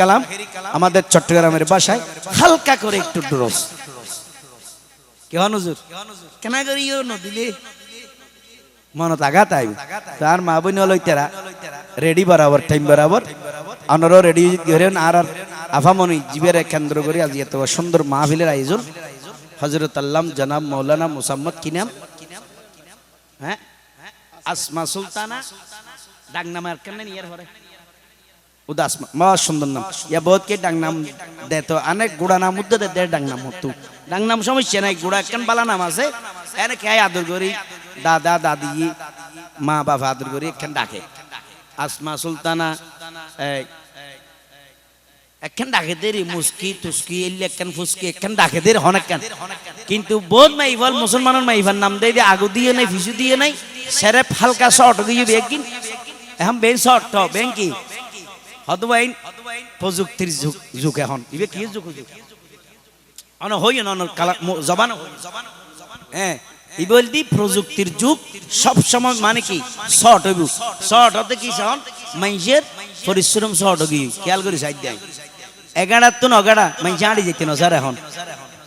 কালাম আমাদের চট্টগ্রামের বাসায় হালকা করে একটু ড্রস কেমন হুজুর? কেন করি ইও মনত আঘাত আইব। তার মা বোন হলো রেডি বরাবর টাইম বরাবর। অনরও রেডি করেন আর আর আফামনি জীবের কেন্দ্র করে আজ এত সুন্দর মাহফিলের আয়োজন। হজরত আল্লাম জনাব মৌলানা মুসাম্মদ কি নাম হ্যাঁ? আসমা সুলতানা। ডাক নাম কেন ইয়ার হরে উদাস মা সুন্দর নাম। ইয়া বহুত কে ডাক নাম দে তো। অনেক গুড়া নাম উদ্দে দে ডাক নাম হতু। ডাক নাম সমস্যা নাই, গুড়া কেন বালা নাম আছে? এনে কে আদর করি? দাদা, দাদি, মা, বাবা আদর করি ডাকে। আসমা সুলতানা একখান ডাকে মুস্কি একখান একখান ডাকে কিন্তু নাম আগু দিয়ে নাই ফিসু দিয়ে নাই। সেরে হালকা শর্ট দিয়ে এখন বেন শর্ট বেন কি? হদবাইন প্রযুক্তির যুগ যুগ এখন। ইবে কি যুগ যুগ? অন হই অন জবান। হ্যাঁ ই বলতি প্রযুক্তির যুগ, সব সময় মানে কি? শর্ট হইব। শর্ট হতে কি শন মাইসের পরিশ্রম শর্ট হগি খেয়াল করে সাইড দেয় এগাড়া তো নগাড়া মাইসে আড়ি যেতে ন স্যার এখন।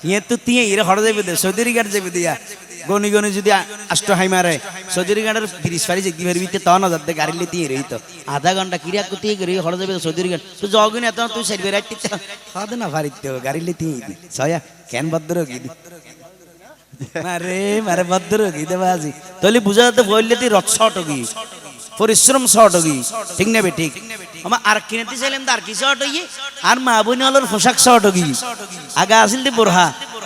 ইয়ে তো তিয়ে, ইরে হড় যাবে দে সৌদিরি গাড় যাবে দিয়া গনি গনি যদি আষ্ট হাই মারে সৌদিরি গাড়ের তিরিশ পারি যেতে পারবি তে তখন যাতে গাড়ি লে রই তো আধা ঘণ্টা কিরিয়া করতে গেরি হড় যাবে সৌদিরি গাড় তুই জগিন এত তুই সাইড বেড়ে রাখতে হাতে না পারিতে গাড়ি লে দিয়ে সয়া কেন বদ্র কি মারে মারে ভদ্র গীতে বাজি। তাহলে বুঝা যাতে বললে তুই শর্ট হগি পরিশ্রম শর্ট হগি ঠিক নেবে, ঠিক। আমার আর কিনেতে চাইলাম তো আর কি শর্ট হইয়ে আর মা বোন হলোর পোশাক শর্ট হগি আগা আসিল তো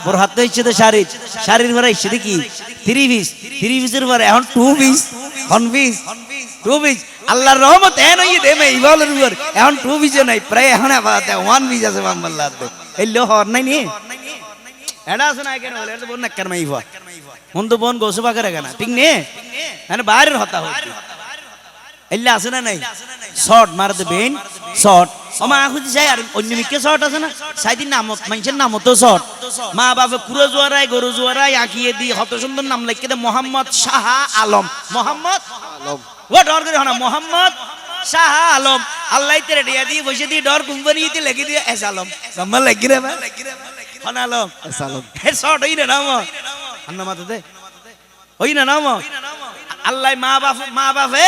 বোরহা বোরহা তো ইচ্ছে তো শাড়ির শাড়ির পরে ইচ্ছে কি থ্রি পিস থ্রি পিসের পরে এখন two piece one piece two piece আল্লাহর রহমত এন হইয়ে দে মে ইবালের উপর। এখন টু পিসে নাই, প্রায় এখন ওয়ান পিস আছে মাম্মাল্লাহ এই লো হর নাই নিয়ে এডা আছে না কেন এটা বোন না কেন মাইফা। মন তো বোন গোসু পাকে কেনা ঠিক নে? মানে বাইরের হতা হচ্ছে এল্লা আছে না নাই? শর্ট মারতে বেন শর্ট। আমা আখুজি চাই আর অন্য মিকে শর্ট আছে না? সাইদিন নামত মানুষের নাম তো শর্ট। মা বাবা কুরো জোয়ারাই গরু জোয়ারাই আঁকিয়ে দি হত সুন্দর নাম লিখে দে মোহাম্মদ শাহ আলম। মোহাম্মদ? ও ডর করে হনা মোহাম্মদ শাহ আলম। আল্লাহ তেরে ডিয়া দিয়ে বসে দিয়ে ডর কুম্পানি দিয়ে লেগে দিয়ে এস আলম। সম্মান লাগি রে বা হনা আলম। এস আলম। হে শর্ট হই না নাম। আন্না মাথা দে। হই না নাম। আল্লাহ মা বাপ মা বাপে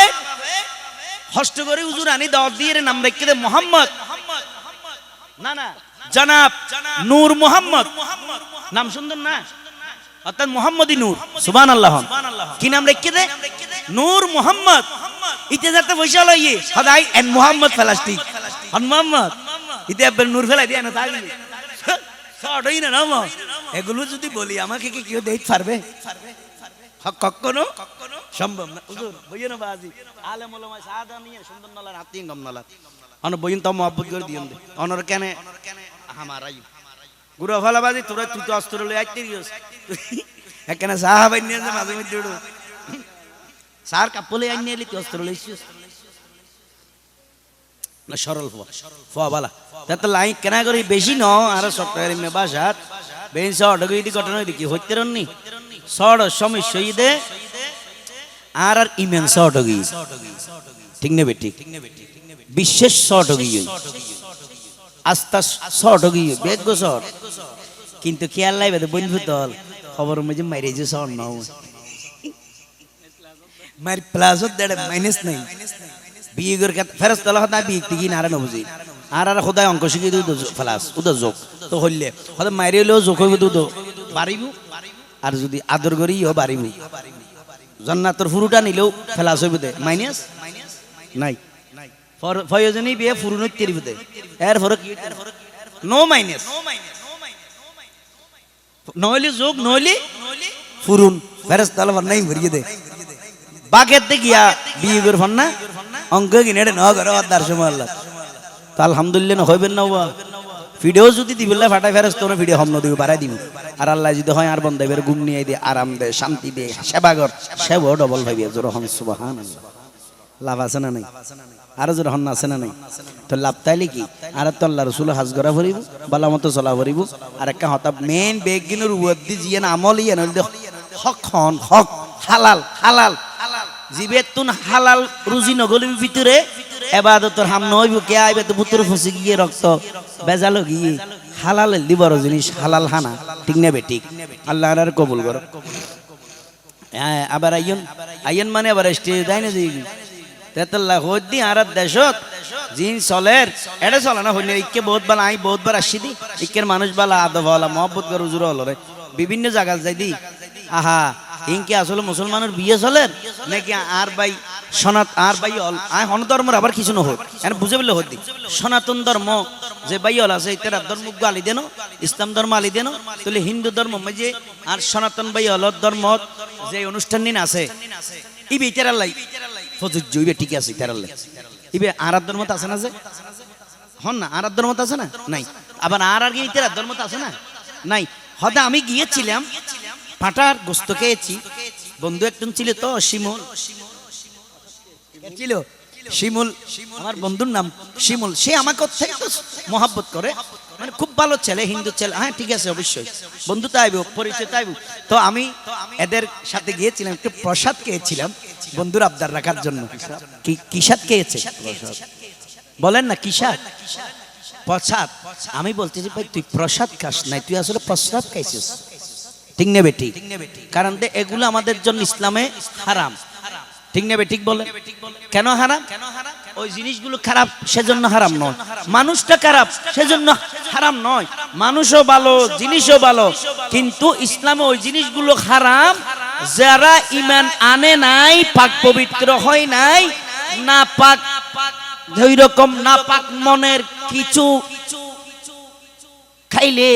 হস্ত করে উজুর আনি দাওয়াত দিয়ে নাম রেখে দে মোহাম্মদ। না না, জনাব, নূর মোহাম্মদ। নাম সুন্দর না? অর্থাৎ মোহাম্মদই নূর সুবান আল্লাহ কি নাম রেখে দে? নূর মোহাম্মদ। ইতে যাতে পয়সা লইয়ে সদাই এন মোহাম্মদ প্লাস্টিক হন মোহাম্মদ। ইতে নূর ফেলাই দিয়ে না তাই শর্টই না এগুলো যদি বলি, আমাকে কি কেউ দেখতে পারবে? হক কখনো সম্ভব না। হুজুর বইয়েন বাজি আলেম ওলামা সাদা নিয়ে সুন্দর নলার হাতি গম নলার অন বইন তো মহব্বত করে দিয়ন অনর কেনে? গুরু তোরা তুই তো অস্ত্র লই আইতে এখানে সাহাবাই নিয়ে যে মাঝে মধ্যে উড়ো। সার কাপলে নিয়ে তুই অস্ত্র লইছিস। না সরল ফোয়া। ফোয়া বালা। তাতে লাইন কেনা করি বেশি ন আর সপ্তাহের মে বাসাত। শর্ট গই ঘটনা দেখি হইতে রননি? শর্ট সমস্যা দে আর আর ইমেন শর্ট গই ঠিক নেবে, ঠিক। বিশেষ শর্ট গই আস্তা শর্ট গই বেগ শর্ট কিন্তু খেয়াল লাইবে তো, বন্ধু দল, খবর মধ্যে মাইরে যে শর্ট নাও মার প্লাস দেড় মাইনাস নাই। বিয়ে করে ফেরত তলা হতা বিয়ে তিকি নারে নবুজি আর আর খোদায় অঙ্ক শিখি দিও ফেলাস উদা যোগ তো হইলে হয়তো মাইরে হলেও যোগ হইব তো বাড়িব? আর যদি আদর করি ইও বাড়িব জন্নাতর ফুরুটা নিলেও ফেলাস হইব দে মাইনাস? নাই। ফয়জনী বিয়ে ফুরু নত্যেরিব দে এর ফরক নো মাইনাস নইলে যোগ, নইলে ফুরুন। ফেরস তলা নাই ভরিয়ে দে। বাকের গিয়া বিয়ে করে ফন না অঙ্ক কিনে ন করে দার সময় আল্লাহ। তো আলহামদুলিল্লাহ হইবেন না বাবা ভিডিও যদি দিবিল্লা ফাটাই ফেরস তোর ভিডিও হম নদী বাড়াই দিব আর আল্লাহ যদি হয় আর বন্ধ ঘুম নিয়ে দিয়ে আরাম দে, শান্তি দে, সেবা কর। সেবাও ডবল ভাবি জোর হন সুবাহান লাভ আছে না নাই? আরও জোর হন, আছে না নাই? তো লাভ তাইলে কি? আর তো আল্লাহ রসুল হাজ করা ভরিব বালা মতো চলা ভরিব আর একটা হতা মেন বেগ গিনুর উদ্দি জিয়ে আমল ইয়ে নইলে হক হন, হক, হালাল হালাল। জিবের তুন হালাল, রুজি নগলির ভিতরে এবাদতর হাম নইব, কে আইবে তো পুত্র ফুসি গিয়ে রক্ত? বেজালো গিয়ে। হালাল দি বড় জিনিস, হালাল হানা। ঠিক নেবে ঠিক? আল্লাহ আর কবুল করো। হ্যাঁ আবার আইয়ন আইয়ন মানে আবার স্টেজ দেয় না দিই তেতাল্লা হদ্দি আর দেশত, জিন চলের, এটা চলে না, হইলে ইকে বহুত বালা, আই বহুত বার আসছি দি। ইকের মানুষ বালা আদব হলা মহব্বত করে হলো রে। বিভিন্ন জায়গা যাই দি। আহা, ইনকে আসলে মুসলমানের বিয়ে চলের? নাকি আর ভাই সনাত আর ভাই হল আয় হন ধর্মের আবার কিছু না হোক এনে বুঝে বললে হদ্দি সনাতন ধর্ম যে ভাই হল আছে ইতারা ধর্ম আলি দেন, ইসলাম ধর্ম আলি দেন, তাহলে হিন্দু ধর্ম যে আর সনাতন ভাই হল ধর্ম যে অনুষ্ঠান নিন আছে, ইবে ইতারা লাই প্রযোজ্য ইবে ঠিক আছে ইতারা লাই ইবে আরার ধর্ম আছে না যে? হন না, আরার ধর্ম আছে না? নাই। আবার আর আর ইতারা ধর্ম আছে না? নাই। হয়তো আমি গিয়েছিলাম, পাটার গোস্ত খেয়েছি। বন্ধু একজন ছিল তো, শিমুল। ছিল? শিমুল, আমার বন্ধুর নাম শিমুল। সে আমাকে মহাব্বত করে। মানে খুব ভালো ছেলে, হিন্দু ছেলে। হ্যাঁ ঠিক আছে, অবশ্যই। বন্ধু পরিচয় তো আমি এদের সাথে গিয়েছিলাম, একটু প্রসাদ খেয়েছিলাম বন্ধুর আবদার রাখার জন্য। কিসাদ খেয়েছে? বলেন না কিসাদ প্রসাদ। আমি বলতেছি ভাই, তুই প্রসাদ খাস নাই, তুই আসলে প্রসাদ খাইছিস। ঠিক নেবে, ঠিক। কারণ এগুলো আমাদের জন্য ইসলামে হারাম। ঠিক নেবে, ঠিক বলে? কেন হারাম? ওই জিনিসগুলো খারাপ সেজন্য হারাম নয়। মানুষটা খারাপ সেজন্য হারাম নয়। মানুষও ভালো, জিনিসও ভালো। কিন্তু ইসলামে ওই জিনিসগুলো হারাম। যারা ইমান আনে নাই, পাক পবিত্র হয় নাই না পাক ওই রকম না পাক মনের কিছু খাইলে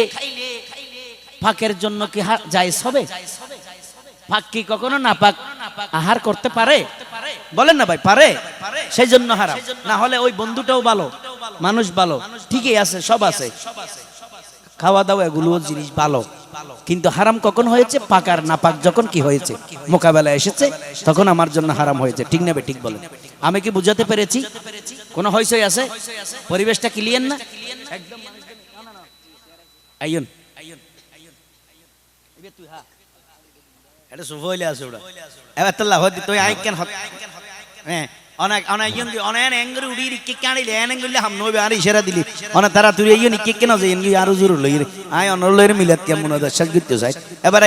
পাকের জন্য কি জায়েজ হবে? পাক কি কখনো না পাক আহার করতে পারে? বলেন না ভাই, পারে। সেই জন্য হারাম। না হলে ওই বন্ধুটাও ভালো, মানুষ ভালো। ঠিকই আছে, সব আছে। খাওয়া দাওয়া এগুলো জিনিস ভালো। কিন্তু হারাম কখন হয়েছে? পাকার না পাক যখন কি হয়েছে? মোকাবেলা এসেছে, তখন আমার জন্য হারাম হয়েছে। ঠিক নেবে ঠিক বলে আমি কি বুঝাতে পেরেছি? কোনো হইসই আছে? পরিবেশটা ক্লিয়ার না? একদম। আইয়ন। এটা শুভ হইলে আছে ওটা। এবার তোল্লা হদি তুই আই কেন হত হ্যাঁ অনেক অনেক অনেক উড়ি হাম নইবে, আর ইশারা দিলি। অনেক তারা তুই ইয়ন ইকে কেন যে আর জোর লই রে। আই অনর লই রে মিলাত কেমন দা শাক গিতে চাই এবার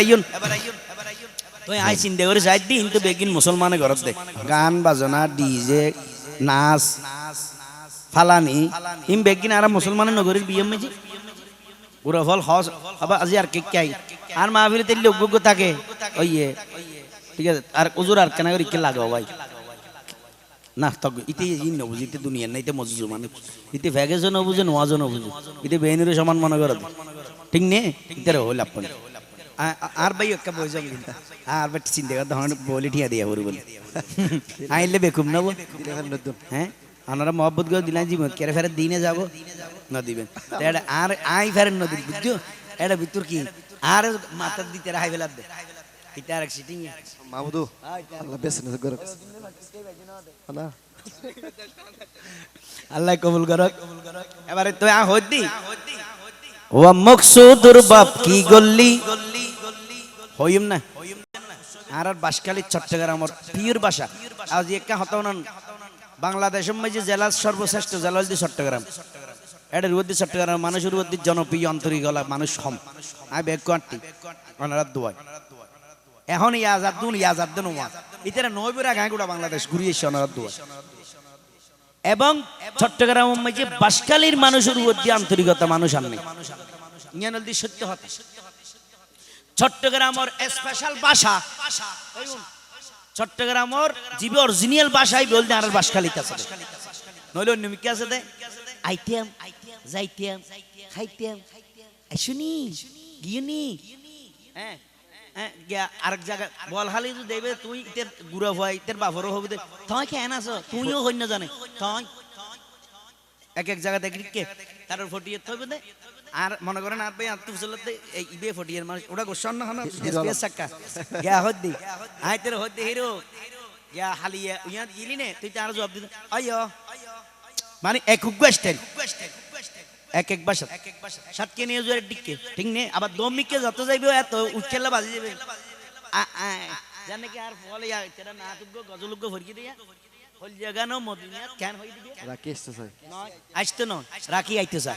তুই আই চিন্তা করে যাই দি বেগিন ঘরত দে। গান বাজনা, ডিজে, নাচ, ফালানি ইম বেগিন আর মুসলমানের নগরীর বিয়ে মেজি পুরো ফল হস, আবার আজি আর কে কাই আর মাহফিলে তেলে অজ্ঞ থাকে। ইয়ে ঠিক আছে আর উজুর আর কেনা করে কে লাগাও ভাই? না তক ইতে ই নবুঝি ইতে দুনিয়া না ইতে মজুজু মানে ইতে ভ্যাগেজও নবুঝে নোয়াজও নবুঝে ইতে বেহিনের সমান মনে করো ঠিক নে? ইতারে হইল আপন। আর ভাই একটা বই যাব আর বাট চিন্তা করতে হন বলি ঠিয়া দিয়া বলি বলি। আইলে বেকুম না হ্যাঁ? আনারা মহব্বত করে দিলাম জীবন কেরে ফেরে দিনে যাব? না দিবেন আর আই ফেরেন নদীর বুঝছ? এটা ভিতর কি? আর মাথার দিতে হাই ফেলার দে। সিটিং মাহমুদু আল্লাহ বেশ নজর করুক না আল্লাহ কবুল করক এবারে তুই আ হদ্দি ও মকসুদুর বাপ কি গল্লি হইম না আর আর বাসকালী চট্টগ্রামের পিওর ভাষা আজ একা হতাওনান বাংলাদেশের মাঝে জেলা সর্বশ্রেষ্ঠ জেলা হল চট্টগ্রাম এটা রুদ্দি চট্টগ্রাম মানুষের রুদ্দি জনপ্রিয় আন্তরিক গলা মানুষ হম আমি বেগ কোয়ারটি ওনারা দুয়াই এখন ইয়াজাদ দুন ইয়াজাদ দুন ওয়া ইতারা নয়বের আগে গোটা বাংলাদেশ ঘুরিয়ে এসে ওনারা দুয়াই এবং চট্টগ্রাম মাঝে বাসকালীর মানুষের মধ্যে আন্তরিকতা মানুষ আননি ইয়ানলদি সত্য হতা। চট্টগ্রামের স্পেশাল ভাষা চট্টগ্রামের জিবি অরিজিনাল ভাষাই বলতে আর বাসকালী কাছে নইলে অন্য কি আছে দে। আইতেম যাইতেম খাইতেম। শুনি গিয়নি। হ্যাঁ, গিয়া আরেক জায়গা বল হালি যদি দেবে তুই ইতের গুড়া ভয় ইতের বাফরও হবে দে। তুই কেন আছো? তুইও হইন জানে। তুই এক এক জায়গা দেখি কে? তার ফটিয়ে থইবে দে। আর মনে করেন আর ভাই আত্মু চলতে এই ইবে ফটিয়ের মানুষ ওটা গোসন না হনা? সাক্কা গিয়া হদ্দি আই তের হদ্দি হিরো। গিয়া হালিয়া ইয়া গিলি নে তুই তার জবাব দিতে আইয়ো। মানে এক কোয়েশ্চেন এক এক বাসা সাতকে নিয়ে জোরে ডিককে। ঠিক নেই আবার দমিকে যত যাইবে এত উচ্চেলা বাজি যাবে। জানে কি আর ফলে তেরা না তুগ্য গজলুগ্য ভরকি দিয়া? হল জাগানো মদিনা কেন হই দিবে। রাখি আসতে চাই আসতো না রাখি আইতে চা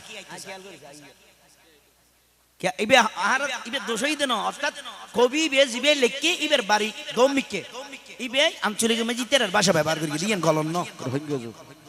ইবে আর ইবে দোষই দেন অর্থাৎ কবি বে জিবে লেখকে ইবের বাড়ি দমিকে ইবে আঞ্চলিক মাঝি তেরার ভাষা ব্যবহার করি দিয়েন গলন ন রোহিঙ্গা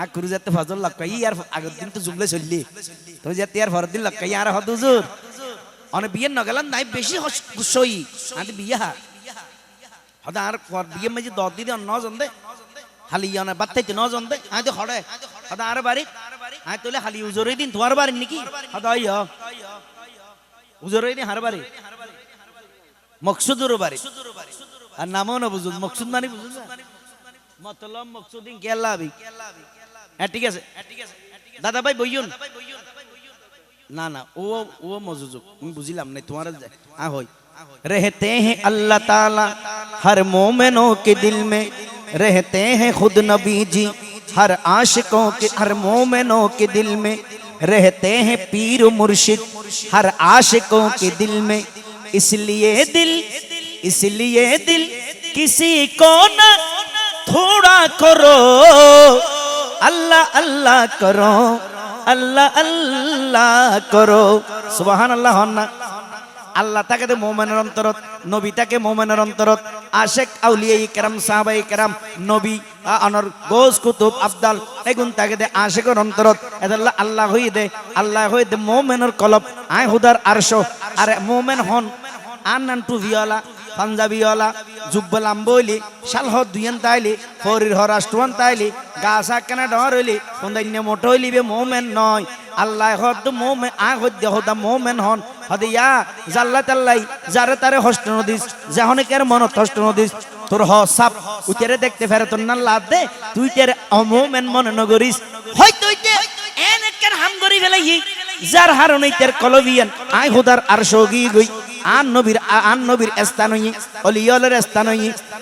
আ কুরু যাতে ফজল লক্কা ই আর আগের দিন তো জুমলে চললি। তো যাতে আর ফরদিন লক্কা আর হদ হুজুর। অনে বিয়ে নগেলাম নাই, বেশি সই আদি বিয়া। হদা আর পর বিয়ে মাঝে দর দিদি ন জন্দে। হালি অনে বাত্তাইতে ন জন্দে আই তো হড়ে। হদা আর বাড়ি তোলে হালি উজরে দিন তোমার বাড়ি নাকি? হদা আই উজরে দিন হার বাড়ি। মকসুদুর বাড়ি। আর নামও না বুঝুন, মকসুদ মানে বুঝুন মতলব মকসুদিন কেল্লাবি হ্যাঁ ঠিক আছে দাদা ভাই বইয়ুন না না ও ও মজুজুক আমি বুঝিলাম না তোমার আ হই रहते हैं अल्लाह ताला हर मोमिनों के दिल में रहते हैं खुद नबी जी हर आशिकों के हर मोमिनों के दिल में रहते हैं पीर मुर्शिद हर आशिकों के दिल में इसलिए दिल इसलिए दिल किसी को न थोड़ा करो আল্লাহ আল্লাহ করো, আল্লাহ আল্লাহ করো। সুবাহান আল্লাহ হন না। আল্লাহ তাকে দে মোমেনের অন্তরত, নবী তাকে মোমেনের অন্তরত। আশেক আউলিয়া ইকরাম সাহাবা ইকরাম, নবী অনর গোস, কুতুব, আফদাল, এগুন তাকে দে আশেকর অন্তরত। এদাল্লা আল্লাহ হই দে, আল্লাহ হই দে মোমেনের কলব। আয় হুদার আরশ। আরে মোমেন হন। আন্নান টু ভিওলা। পাঞ্জাবিওয়ালা জুব্বল আম্বইলি শালহ দুইয়ান তাইলি ফরির হরাষ্ট্রন তাইলি গাছা কেনা ডর হইলি মোটো হইলি বে মোমেন নয়। আল্লাহ হদ মোমে আ হদ্য হদা মোমেন হন। হদিয়া, জাল্লা তাল্লাই, যারে তারে হস্ত নদিস যাহনেকের মনত হস্ত নদিস। তোর হ সাপ উতেরে দেখতে ফেরে তোর না লাভ দে, তুই তের অমোমেন মনে নগরিস। হয়তো ইতে এনেকের হাম করি ফেলাই যার হারণে তের কলবিয়ান, আই হুদার আর সগি গই। আন নবীর আন নবীর স্থান হই অলিয়লের স্থান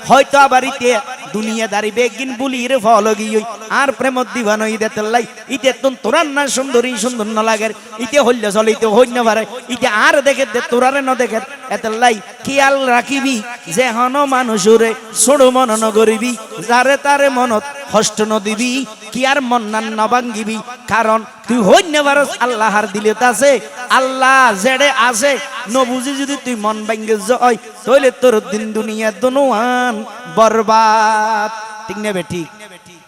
হয়তো আবার ইতে দুনিয়াদারি বেগিন বুলির ফল গই আর প্রেম দিবান হই দেতলাই ইতে তুন তোরান না সুন্দরী, সুন্দর ন লাগের। ইতে হইলে চলে ইতে হইন পারে ইতে আর দেখে তোরারে ন দেখে এতলাই খেয়াল রাখিবি যে হন মানুষরে ছোড়ো মন ন করিবি, যারে তারে মনত হষ্ট ন দিবি, কি আর মন নান ন ভাঙ্গিবি। কারণ তুই হইন পারস আল্লাহর দিলে আছে। আল্লাহ জেড়ে আছে। নবুঝি যদি তুই মন ভাঙ্গে জয় তাহলে তোর দিন দুনিয়া দুনুয়ান বরবাদ। साथ ठीक ने बेटी?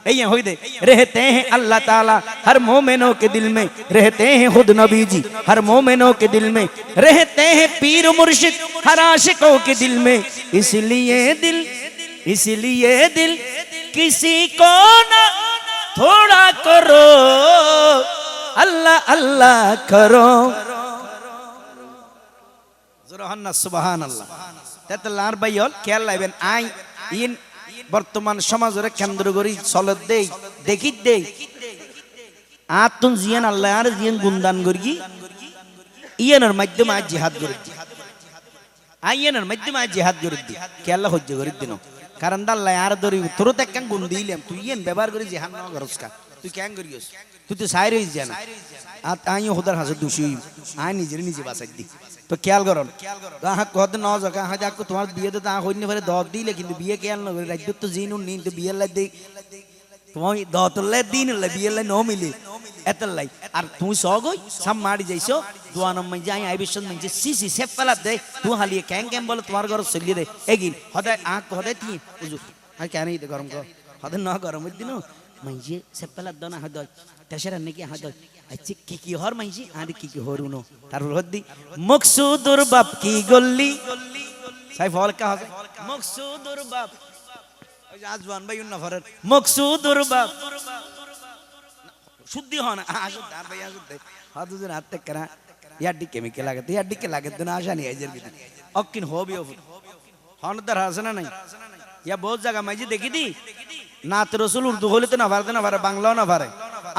ये हो दे। रहते हैं अल्लाह ताला हर मोमिनों के दिल में। रहते हैं खुद नबी जी हर मोमिनों के दिल में। रहते हैं पीर मुर्शिद हर आशिकों के दिल में। इसलिए दिल इसलिए दिल किसी को ना थोड़ा करो। अल्लाह अल्लाह करो। सुबहान अल्लाह। तेतलार भाई और क्या लाइबेन, आई, इन বর্তমান সমাজের কেন্দ্র করি চলত দেই দেখি দেই। আতুন জিয়ান আল্লাহ আর জিয়ান করি মাধ্যমে আজ জিহাদ করে। আইয়ানের মাধ্যমে আজ জিহাদ করে। দি খেয়াল হজ্জ করে দিন। কারণ দাল্লাই আর ধরি তোর তো একখান গুণ দিলাম তুই ইয়ান ব্যবহার করে জিহাদ না করস কা? তুই কেন করিস? তুই তো সাইর জানা আর হুদার হাসে দোষী। আই নিজের নিজে বাঁচাই দি। তো খেয়াল করন আহা কত ন জায়গা হ্যাঁ দেখো তোমার বিয়ে তো তা হইনি পারে দর দিলে, কিন্তু বিয়ে খেয়াল না করে রাজ্য তো জিনুন নি তো বিয়ে লাই দেই তোমার দতলে দিন, লাই বিয়ে লাই ন মিলি মিলে এতলাই আর তুমি সগই সাম মারি যাইছো দোয়ানম মাই যাই আই বিশ্বন মাই সি সি সেফ ফেলা দে তু হালিয়ে ক্যাং ক্যাং বলে তোমার ঘর চলিয়ে দে এগিন হদায় আঁক হদায় তি, বুঝু। আর কেন গরম কর? হদায় ন গরম দিন, মাইজে সেফ ফেলা দনা হদয়, তেসরা নাকি হদয়। আচ্ছা কি কি হর মাইজি? আর কি কি হর উনো? তার হদ্দি, মকসুদুর বাপ কি গল্লি? সাই ফল কা হবে। মকসুদুর বাপ। ওই যে আজওয়ান ভাই উন্না ফরের মকসুদুর বাপ। শুদ্ধি হন। আসুন তার ভাই আসুন হাত দুজন হাত তে করা। ইয়াড্ডি কেমিক্যাল লাগে ইয়াড্ডি কে লাগে না আশা নেই আইজের ভিতরে। অকিন হবি হবি হন তার হাসনা নাই? ইয়া বহুত জায়গা মাইজি, দেখি দি। নাত রসুল উর্দু হলে তো না পারে না পারে বাংলাও না পারে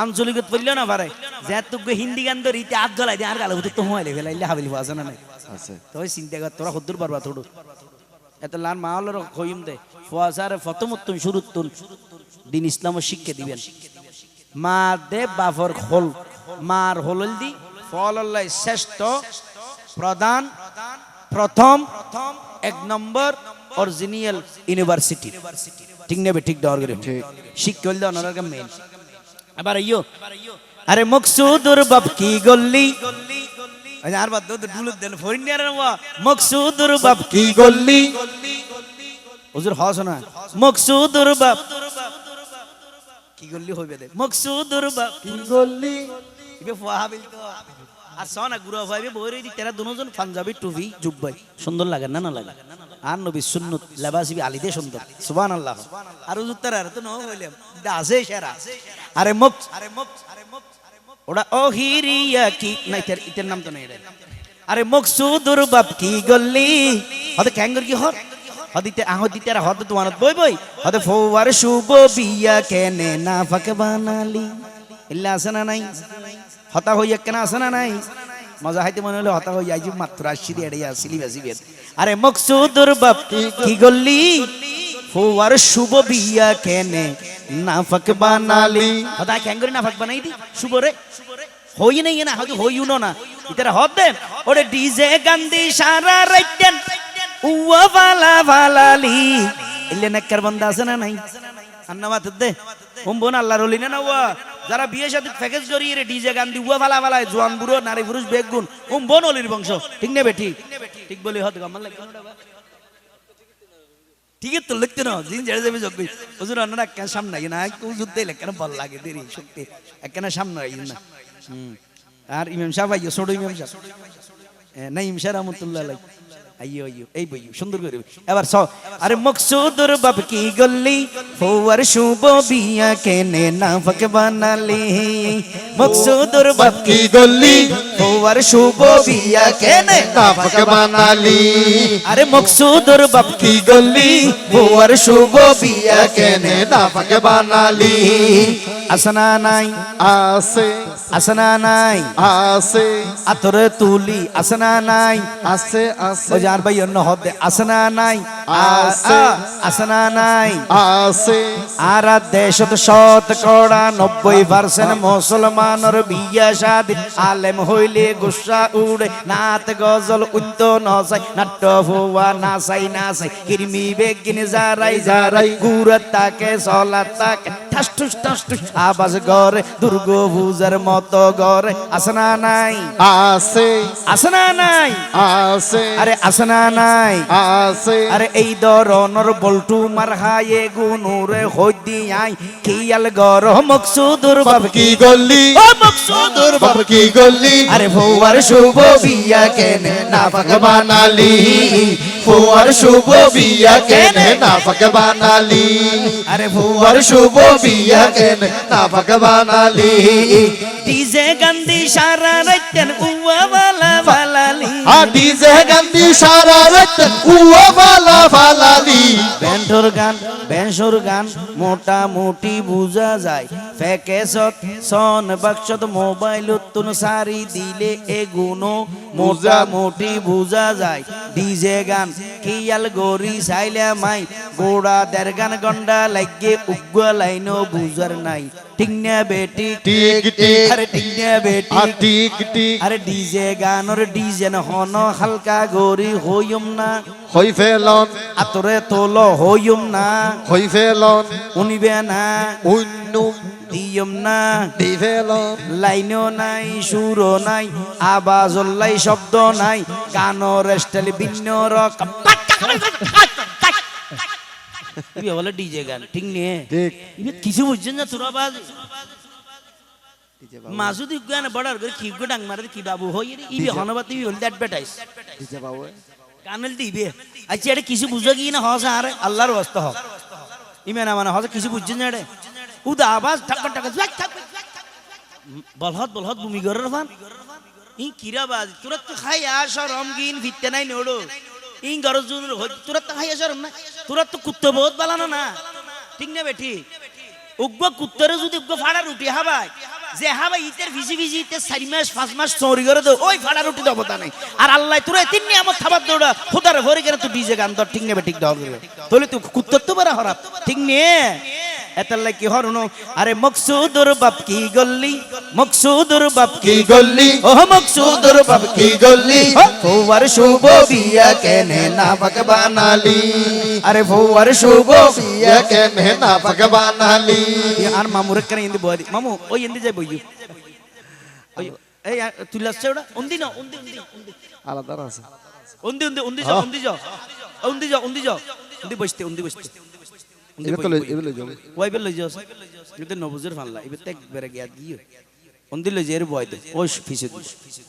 আঞ্চলিকত পড়লেও না পারে যে তুকে হিন্দি গান ধরি তে আগ গলাই দিয়ে আর গালে তো হুয়াইলে ফেলাইলে হাবিল আছে না নাই তো চিন্তা কর তোরা হদ্দুর পারবা থোড়ু এত লান মাহলের কইম দে ফুয়াসারে ফতমুত্তুন শুরুত্তুন দিন ইসলাম শিক্ষা দিবেন। মা দে বাফর খোল মার হলল দি ফল শ্রেষ্ঠ প্রধান প্রথম এক নম্বর অরিজিনাল ইউনিভার্সিটি। ঠিক নেবে ঠিক দেওয়ার করে। ঠিক। শিক্ষা মেন আবার ইয়ো আরে মকসুদুর বাপ কি গল্লি? আর বাদ তো দেন ফরিনিয়ার মকসুদুর বাপ কি গল্লি? হুজুর হস না মকসুদুর বাপ কি গল্লি হইবে দে মকসুদুর বাপ কি গল্লি? ইবে ফুয়া হাবিল তো আর সনা গুরু ভাইবে বইরে দি তেরা দুজন পাঞ্জাবি টুপি জুব্বাই। সুন্দর লাগে না না লাগে? আর নবী সুন্নত লেবাসিবি আলি দে সুন্দর সুবহানাল্লাহ। আর হুজুর তারা তো ন হইলাম আছে সেরা। আরে মুখ। আরে মুখ আরে মুখ ওটা অহিরিয়া কি? না, ইতার ইতার নাম তো নাই আরে মকসুদুর বাপ কি গল্লি? হতে ক্যাঙ্গর কি হর হদিতে আহদিতে আর হদ তোমার বই বই। হতে ফৌয়ার শুভ বিয়া কেনে না ফাকে বানালি। ইল্লা আছে না নাই? হতা হইয়া কেন আছে না নাই? মজা হাইতে মনে হলো হতা হইয়া আইজি মাত্র আসছি এড়িয়ে আসিলি বেশি বেদ। আরে মকসুদুর বাপ, কি গল্লি ফৌয়ার শুভ বিয়া কেনে না ফাকে বানালি? হতা ক্যাঙ্গরি না ফাক বানাই দি, শুভ রে। হই নাই না, হয়তো হই উনো না। ইতারা হদ দেন। ওরে ডিজে গান্দি সারা রাইতেন উয়া ভালা ভালালি ইল্লে নেকর বান্দা আছে না নাই? আন্নাবাত দে। হুম বোন আল্লাহর ওলি না না উয়া? যারা বিয়ে সাথে প্যাকেজ করি রে ডিজে গান্দি উয়া ভালা ভালা জোয়ান বুড়ো নারী পুরুষ বেগুন হুম বোন অলির বংশ। ঠিক নেবে ঠিক? ঠিক বলি হদ গামাল লাগে ঠিক তো লিখতে না জিন জেড়ে যাবে যোগ হুজুর আন্না একখান সামনে না একটু যুদ্ধে লেখানো ভালো লাগে দেরি সত্যি একখানা সামনে আই না। আর ইমাম সাহেব আইয়ো ছোট ইমাম সাহেব। এ, না ইমাম সাহেব রহমতুল্লাহ আলাই আইয়ো আইয়ো এই বইয়ো সুন্দর করে এবার স আরে মকসুদুর বাপ কি গল্লি ফোয়ার শুভ বিয়া কেনে না ফক বানালি? মকসুদুর বাপ কি গল্লি ফোয়ার শুভ বিয়া কেনে নাফক বানালি? আরে মকসুদুর বাপ কি গল্লি ফোয়ার শুভ বিয়া কেনে নাফক বানালি? আসনা নাই আছে আসনা নাই আছে আতরে তুলি আসনা নাই। আছে ওই যার ভাই অন্য হবে। আসনা নাই? আছে। আসনা নাই? আছে। আর দেশত শতকরা নব্বই পার্সেন্ট মুসলমানের বিয়া শাদি। আলেম হইলে গুসা উড়ে নাত গজল উন্ত নসাই নাট্য ফুয়া নাসাই নাসাই কিরমি বেগিন যারাই যারাই গুড় তাকে সলা তাকে। ঠাস ঠুস ঠাস ঠুস আবাজ গরে দুর্গ পূজার মতো গরে আসনা নাই? আছে। আসনা নাই? আছে। আরে আসনা নাই? আছে। আরে এই ধরনের বল্টু মার হায়ে গুনুরে হইদি আই কিয়াল গর মকসুদুর বাপ কি গল্লি। ও মকসুদুর বাপ কি গল্লি। আরে ভৌয়ার শুভ বিয়া কেনে না নাফক বানালি। ফুয়ার শুভ বিয়া কেনে নাফক বানালি। আরে ফুয়ার শুভ বিয়া কেনে নাফক বানালি। ডিজে গান্দি সারা রাইতেন উয়া বালা বালালি আদি যে গান্ধী সারা রাত উয়া ফালা ফালালি ব্যান্ডর গান ব্যান্সর গান মোটামুটি বুঝা যায়। ফেকেসত সন বাক্সত মোবাইল তুন সারি দিলে এগুনো মোটামুটি বুঝা যায়। ডিজে গান কিয়াল গরি সাইলে মাই। গোড়া দের গান গন্ডা লাগে উগ্র লাইনো বুঝার নাই। ঠিক না বেটি আরে ঠিক না বেটি আর আরে ডিজে গানর ডিজে হন হালকা গরি হইম না। হই ফেলন আতরে তোল হইম না। হই ফেলন উনিবে না। উন্নু। দিয়ম না। দি ফেলন লাইনও নাই সুরও নাই আবাজ লাই শব্দ নাই গানর স্টাইল ভিন্ন রকম। বলে ডিজে গান ঠিক নিয়ে? ঠিক। কিছু বুঝছেন না তোরা বাজ মাসুদি গান বড়ার করে কি গো ডাং মারে কি বাবু হই রে ইবে হনবাত ইবে হল অ্যাডভার্টাইজ দিতে বাবু কানেল দিবে আচ্ছা এটা কিছু বুঝো কি না হস আরে আল্লাহর ওয়াস্তা হোক ইমেনা মানে হস কিছু বুঝছেন না রে উদা আবাজ ঠাক ঠাক বলহত বলহত ভূমি গরের ফান ই কিরা বাজ তোরা তো খাই আস রমগিন ভিত্তে নাই নোড়ো ইং গরজ জুনুর তোরা তো খাই আস রম না তোরা তো কুত্তে বহুত বালানো না ঠিক না বেঠি উগ্র কুত্তরে যদি উগ্র ফাড়া রুটি হাবাই যে হাবা ইতের ভিজি ভিজি ইতে চারি মাস, পাঁচ মাস চৌরি করে দে ওই ফাড়া রুটি দেবো তা নাই। আর আল্লাহ তোর তিন নিয়ামত খাবার দৌড়া খুদারে ভরে কেন তুই ডিজে গান দর ঠিক নেবে, ঠিক দেওয়া তোলে তুই কুত্তর তো বেড়া হরাপ ঠিক নে। এতাল্লাই কি হরনো। আরে মকসুদুর বাপ কি গল্লি? মকসুদুর বাপ কি গল্লি? ও মকসুদুর বাপ কি গল্লি? ফৌয়ার শুভ বিয়া কেনে না বানালি আরে ফৌয়ার শুভ বিয়া কে মেহনা ভগবান আলী আর মামুর কেন ইন্দি বয় মামু ওই ইন্দি যাই বইয়ু। এই তুই লাসছে ওটা? উন্দি না উন্দি উন্দি আলাদা আছে। উন্দি উন্দি উন্দি যাও উন্দি যাও উন্দি যাও উন্দি যাও উন্দি বসতে উন্দি বসতে। তো লই- যাও। কিন্তু নবুজের ফানলা এবার তে বেড়ে গিয়া দিও। উন্দি লই যে এর বয় দে ওই ফিসে দিস